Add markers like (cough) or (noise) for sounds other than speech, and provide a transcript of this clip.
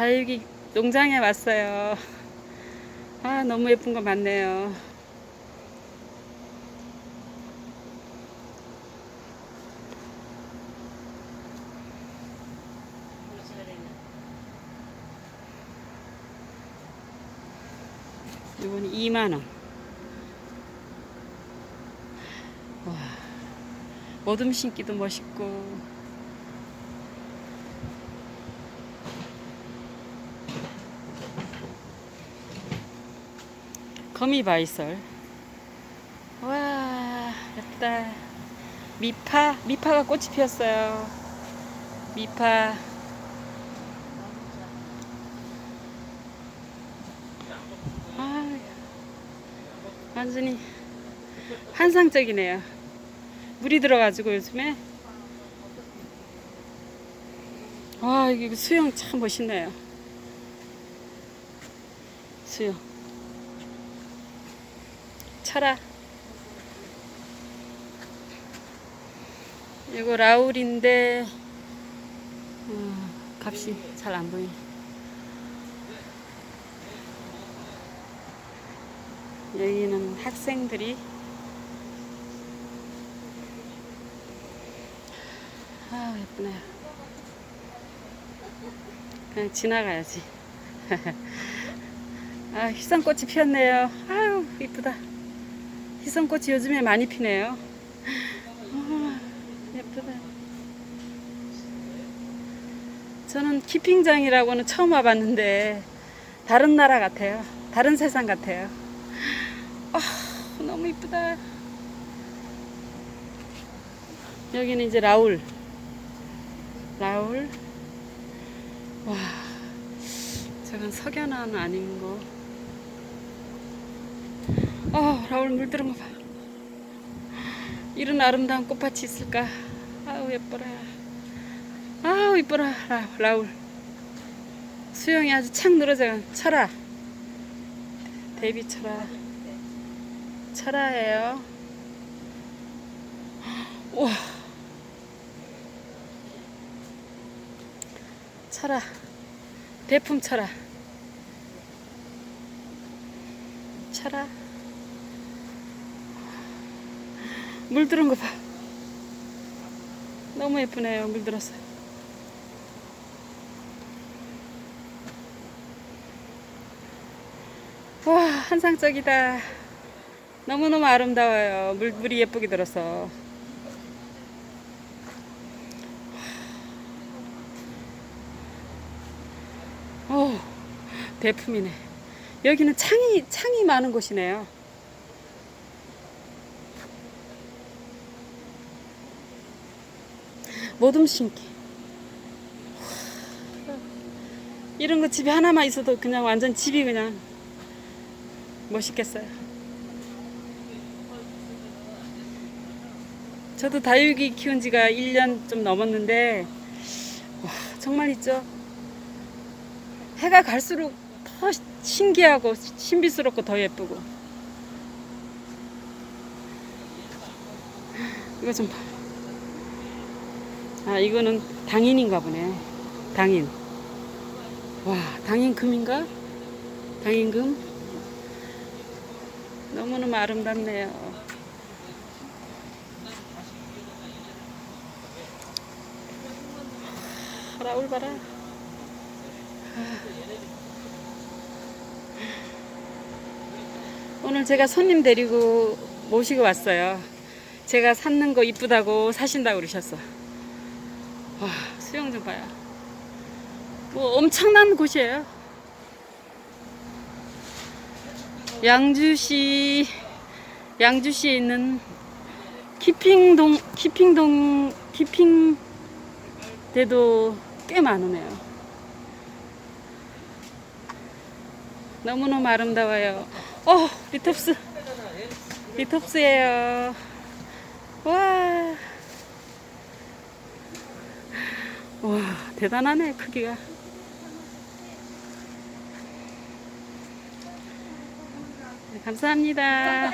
다육이 농장에 왔어요. 아, 너무 예쁜 거 많네요. 이건 2만원. 와, 모둠 신기도 멋있고. 거미 바이설. 와, 예쁘다. 미파, 미파가 꽃이 피었어요. 미파. 아, 완전히 환상적이네요. 물이 들어가지고 요즘에. 와, 이게 수영 참 멋있네요. 수영. 철아. 이거 라울인데, 어, 값이 잘 안 보이네. 여기는 학생들이 아 예쁘네요. 그냥 지나가야지. (laughs) 아 희성꽃이 피었네요. 아유 이쁘다. 희성꽃이 요즘에 많이 피네요. 아, 예쁘다. 저는 키핑장이라고는 처음 와봤는데 다른 나라 같아요. 다른 세상 같아요. 아, 너무 이쁘다. 여기는 이제 라울. 라울. 와, 저건 석연화는 아닌 거. 어, 라울 물들은 거 봐. 이런 아름다운 꽃밭이 있을까? 아우, 예뻐라. 아우, 이뻐라. 라, 라울. 수영이 아주 착 늘어져. 철아. 데이비 철아. 철아예요. 우와. 철아. 대품 철아. 철아. 물 들은 거 봐. 너무 예쁘네요. 물 들었어요. 와, 한상적이다. 너무너무 아름다워요. 물, 물이 예쁘게 들어서. 오, 대품이네. 여기는 창이, 창이 많은 곳이네요. 모둠 신기. 이런 거 집에 하나만 있어도 그냥 완전 집이 그냥 멋있겠어요. 저도 다육이 키운 지가 1년 좀 넘었는데, 와, 정말 있죠. 해가 갈수록 더 신기하고 신비스럽고 더 예쁘고. 이거 좀 봐. 아, 이거는 당인인가 보네. 당인. 와, 당인금인가? 당인금? 너무너무 아름답네요. 봐라. 오늘 제가 손님 데리고 모시고 왔어요. 제가 샀는 거 이쁘다고 사신다고 그러셨어. 와, 수영 좀 봐요. 뭐 엄청난 곳이에요. 양주시 양주시에 있는 키핑동 키핑동 키핑 대도 꽤 많으네요. 너무너무 아름다워요. 어, 리톱스. 리톱스예요. 와. 와 대단하네 크기가. 네, 감사합니다.